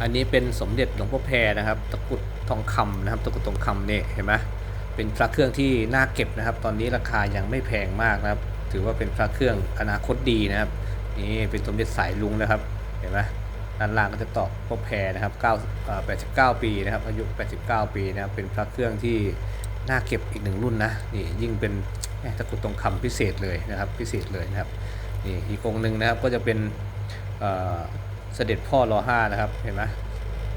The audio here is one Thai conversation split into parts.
อันนี้เป็นสมเด็จหลวงพ่อแพรนะครับ ตะกุดทองคำนะครับ ตะกุดทองคำเนี่ยเห็นไหมเป็นพระเครื่องที่น่าเก็บนะครับ ตอนนี้ราคายังไม่แพงมากนะครับ ถือว่าเป็นพระเครื่องอนาคตดีนะครับ นี่เป็นสมเด็จสายลุงนะครับ เห็นไหมด้านล่างก็จะตอกพ่อแพรนะครับ9 89 ปีนะครับ อายุ 89 ปีนะครับ เป็นพระเครื่องที่น่าเก็บอีกหนึ่งรุ่นนะ นี่ยิ่งเป็นตะกุดทองคำพิเศษเลยนะครับ พิเศษเลยนะครับ นี่อีกองหนึ่งนะครับก็จะเป็น เอ่อเสด็จพ่อรอห้านะครับเห็นไหม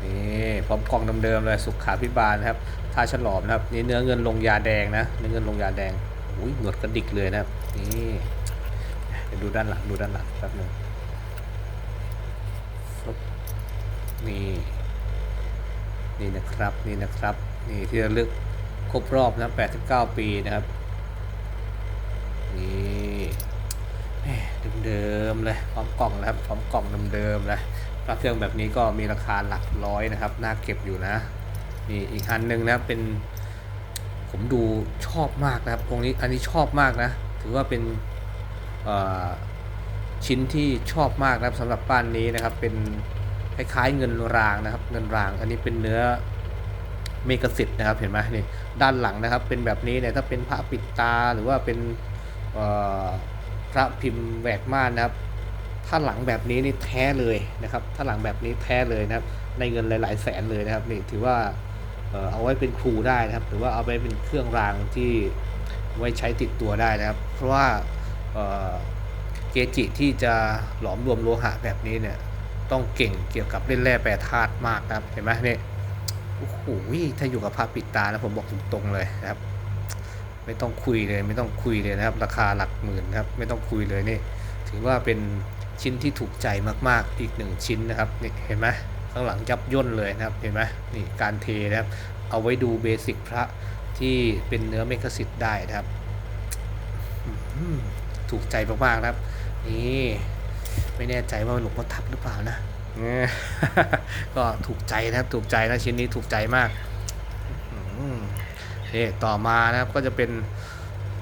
นี่พร้อมกล่องเดิมๆเลยสุขาพิบาลนะครับท่าฉลอมนะครับนี่เนื้อเงินลงยาแดงนะเนื้อเงินลงยาแดงอุ้ยหนวดกระดิกเลยนะครับนี่เดี๋ยวดูด้านหลังดูด้านหลังแป๊บนึงนี่นี่นะครับนี่นะครับนี่ที่ระลึกครบรอบนะ89 ปีนะครับนี่ แหม่ เดิมๆเลยพร้อมกล่องนะครับพร้อมกล่องเดิมๆเลยพระเครื่องแบบนี้ก็มีราคาหลักร้อยนะครับน่าเก็บอยู่นะนี่อีกอันหนึ่งนะเป็นผมดูชอบมากนะครับองค์นี้อันนี้ชอบมากนะ ถือว่าเป็นชิ้นที่ชอบมากนะครับสำหรับบ้านนี้นะครับ เป็นคล้ายๆเงินรางนะครับ เงินราง อันนี้เป็นเนื้อเมกสิทธ์นะครับเห็นไหมนี่ด้านหลังนะครับ เป็นแบบนี้เนี่ยถ้าเป็นพระปิดตาหรือว่าเป็น พระพิมพ์แหวกม่านนะครับ ถ้าหลังแบบนี้นี่แท้เลยนะครับ ถ้าหลังแบบนี้แท้เลยนะครับ ในเงินหลาย ๆ แสนเลยนะครับนี่ถือว่าเอาไว้เป็นครูได้นะครับ หรือว่าเอาไปเป็นเครื่องรางที่ไว้ใช้ติดตัวได้นะครับ เพราะว่าเเกจิที่จะหลอมรวมโลหะแบบนี้เนี่ยต้องเก่งเกี่ยวกับเล่นแร่แปรธาตุมากนะครับ เห็นไหมเนี่ยโอ้โหถ้าอยู่กับพระปิดตานะผมบอกตรงๆเลยนะครับ ไม่ต้องคุยเลย ไม่ต้องคุยเลยนะครับ ราคาหลักหมื่นครับ ไม่ต้องคุยเลยนี่ ถือว่าเป็นชิ้นที่ถูกใจมากๆอีกหนึ่งชิ้นนะครับนี่เห็นไหมข้างหลังยับย่นเลยนะครับเห็นไหมนี่การเทนะครับ เอาไว้ดูเบสิกพระที่เป็นเนื้อเมฆสิทธิ์ได้นะครับถูกใจมากๆนะครับ นี่ไม่แน่ใจว่าหลวงพ่อทับหรือเปล่านะก็ถูกใจนะครับถูกใจนะชิ้นนี้ถูกใจมาก นี่ต่อมานะครับก็จะเป็น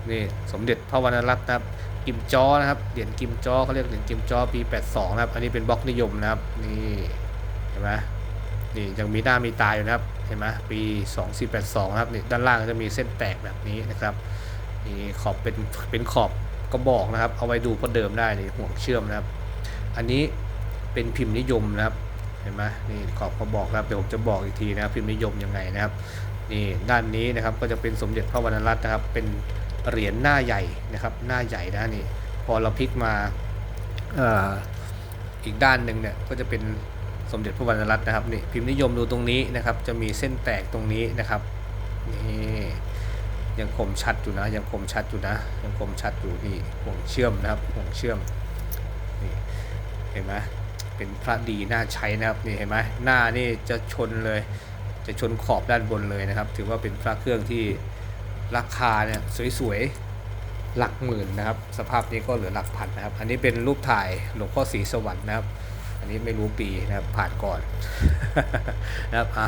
นี่สมเด็จพระวรรณรัตน์นะครับกิมจอนะครับเหรียญกิมจอเขาเรียกเหรียญกิมจอปี 82 นะครับ อันนี้เป็นบล็อกนิยมนะครับนี่เห็นไหมนี่ยังมีหน้ามีตาอยู่นะครับเห็นไหมปี 2482 นะครับนี่ด้านล่างจะมีเส้นแตกแบบนี้นะครับนี่ขอบเป็นเป็นขอบกระบอกนะครับ เอาไว้ดูพอเดิมได้นี่ห่วงเชื่อมนะครับ อันนี้เป็นพิมพ์นิยมนะครับ เห็นไหมนี่ขอบกระบอกนะครับเดี๋ยวผมจะบอกอีกทีนะครับพิมพ์นิยมยังไงนะครับนี่ด้านนี้นะครับก็จะเป็นสมเด็จพระวรรณรัตน์นะครับ เป็นเหรียญหน้าใหญ่นะครับ หน้าใหญ่นะนี่พอเราพลิกมาอีกด้านหนึ่งเนี่ยก็จะเป็นสมเด็จพระวรรณรัตน์นะครับนี่พิมพ์นิยมดูตรงนี้นะครับ จะมีเส้นแตกตรงนี้นะครับนี่ยังคมชัดอยู่นะ ยังคมชัดอยู่นะ ยังคมชัดอยู่นี่ห่วงเชื่อมนะครับห่วงเชื่อมนี่เห็นไหม เป็นพระดีน่าใช้นะครับนี่เห็นไหมหน้านี่จะชนเลย จะชนขอบด้านบนเลยนะครับ ถือว่าเป็นพระเครื่องที่ราคาเนี่ยสวยๆหลักหมื่นนะครับ สภาพนี้ก็เหลือหลักพันนะครับ อันนี้เป็นรูปถ่ายหลวงพ่อศรีสวรรค์นะครับ อันนี้ไม่รู้ปีนะครับผ่านก่อนนะครับอะ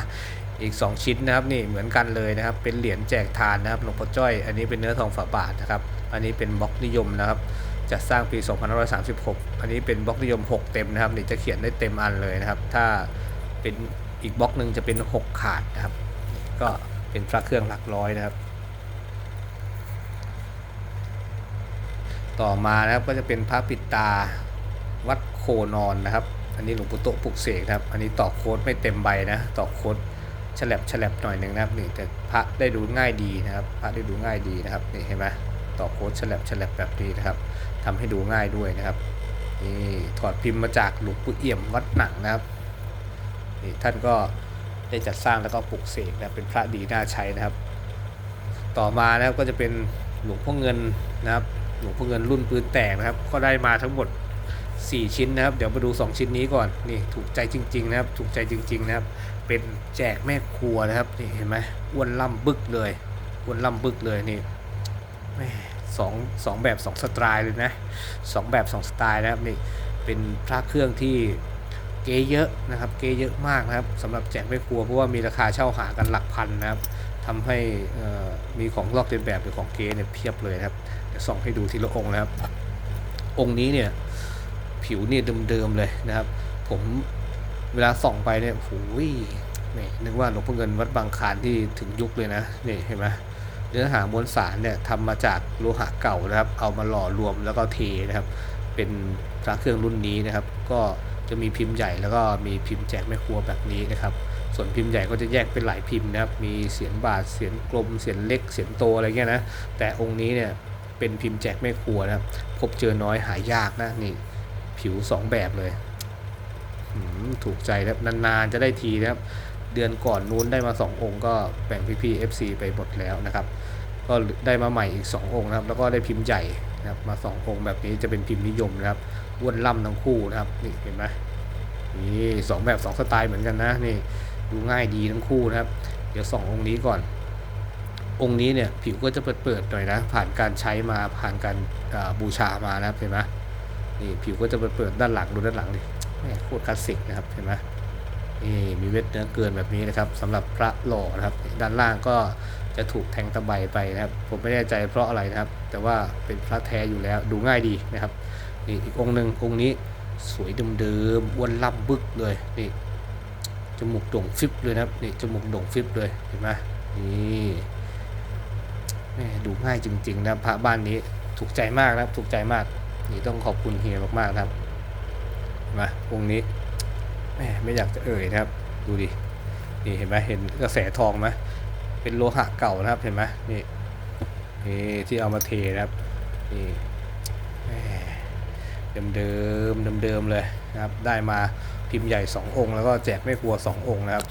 อีก 2 ชิ้นนะครับนี่เหมือนกันเลยนะครับ เป็นเหรียญแจกทานนะครับหลวงพ่อจ้อย อันนี้เป็นเนื้อทองฝาบาทนะครับ อันนี้เป็นบล็อกนิยมนะครับ จะสร้างปี 2536 อันนี้เป็นบล็อกนิยม 6 เต็มนะครับนี่จะเขียนได้เต็มอันเลยนะครับ ถ้าเป็นอีกบล็อกหนึ่งจะเป็น 6 ขาดนะครับ ก็เป็นพระเครื่องหลักร้อยนะครับ ต่อมานะครับก็จะเป็นพระปิดตาวัดโคนอนนะครับ อันนี้หลวงปู่โตปลุกเสกนะครับ อันนี้ต่อโค้ดไม่เต็มใบนะ ต่อโค้ดฉลับฉลับหน่อยหนึ่งนะครับนี่แต่พระได้ดูง่ายดีนะครับ พระได้ดูง่ายดีนะครับนี่เห็นไหมต่อโค้ดฉลับฉลับแบบนี้นะครับ ทำให้ดูง่ายด้วยนะครับนี่ถอดพิมพ์มาจากหลวงปู่เอี่ยมวัดหนังนะครับนี่ท่านก็ได้จัดสร้างแล้วก็ปลุกเสกนะเป็นพระดีน่าใช้นะครับ ต่อมานะครับก็จะเป็นหลวงพ่อเงินนะครับ หลวงพ่อเงินรุ่นปืนแตกนะครับ ก็ได้มาทั้งหมด 4 ชิ้นนะครับ เดี๋ยวมาดู 2 ชิ้นนี้ก่อนนี่ถูกใจจริง ๆ นะครับ ถูกใจจริง ๆ นะครับ เป็นแจกแม่ครัวนะครับนี่เห็นไหมอ้วนล่ำบึกเลยอ้วนล่ำบึกเลยนี่แม่ สองสองแบบสองสไตล์เลยนะสองแบบสองสไตล์นะครับนี่เป็นพระเครื่องที่เก๋เยอะนะครับเก๋เยอะมากนะครับสำหรับแจกแม่ครัวเพราะว่ามีราคาเช่าหากันหลักพันนะครับทำให้มีของลอกเลียนแบบหรือของเก๋เนี่ยเพียบเลยครับเดี๋ยวส่องให้ดูทีละองค์นะครับ องค์นี้เนี่ยผิวเนี่ยเดิมๆเลยนะครับ ผมเวลาส่องไปเนี่ยโอ้ยนี่นึกว่าหลวงพ่อเงินวัดบางคานที่ถึงยุคเลยนะนี่เห็นไหม เนื้อหามวลสารเนี่ยทำมาจากโลหะเก่านะครับ เอามาหล่อรวมแล้วก็เทนะครับ เป็นพระเครื่องรุ่นนี้นะครับ ก็จะมีพิมพ์ใหญ่แล้วก็มีพิมพ์แจกแม่ครัวแบบนี้นะครับส่วนพิมพ์ใหญ่ก็จะแยกเป็นหลายพิมพ์นะครับ มีเสียนบาท เสียนกลม เสียนเล็ก เสียนโตอะไรเงี้ยนะ แต่องค์นี้เนี่ยเป็นพิมพ์แจกแม่ครัวนะครับ พบเจอน้อยหายากนะนี่ ผิวสองแบบเลย ถูกใจนะครับนานๆจะได้ทีนะครับ เดือนก่อนนู้นได้มา 2 องค์ก็แบ่งพี่ๆ FC ไปหมดแล้วนะครับ ก็ได้มาใหม่อีก 2 องค์นะครับ แล้วก็ได้พิมพ์ใหญ่นะครับมา 2 องค์แบบนี้จะเป็นพิมพ์นิยมนะครับอ้วนล่ำทั้งคู่นะครับนี่เห็นไหมนี่สองแบบสองสไตล์เหมือนกันนะนี่ดูง่ายดีทั้งคู่นะครับ เดี๋ยวสององค์นี้ก่อน องค์นี้เนี่ยผิวก็จะเปิดๆหน่อยนะ ผ่านการใช้มาผ่านการาบูชามานะครับเห็นไหมนี่ผิวก็จะเปิดๆด้านหลังดูด้านหลังดิแม่โคตรคลาสสิกนะครับเห็นไหม นี่มีเวทเนื้อเกินแบบนี้นะครับสำหรับพระหล่อนะครับ ด้านล่างก็จะถูกแทงตะไบไปนะครับ ผมไม่แน่ใจเพราะอะไรนะครับ แต่ว่าเป็นพระแท้อยู่แล้วดูง่ายดีนะครับนี่อีกองค์หนึ่งองค์นี้สวยเดิมๆอ้วนล่ำบึกเลยนี่จมูกโด่งฟิบเลยนะครับนี่จมูกโด่งฟิบเลยเห็นไหมนี่ดูง่ายจริงๆนะพระบ้านนี้ถูกใจมากนะครับถูกใจมากนี่ต้องขอบคุณเฮียมากๆครับมาองค์นี้ แหมไม่อยากจะเอ่ยนะครับ ดูดิ นี่เห็นไหมเห็นกระแสทองไหมเป็นโลหะเก่านะครับ เห็นไหมนี่นี่ที่เอามาเทนะครับ นี่เดิมเดิมๆเดิมๆเลยนะครับ ได้มาพิมพ์ใหญ่ 2 องค์ แล้วก็แจกแม่ครัว 2 องค์นะครับ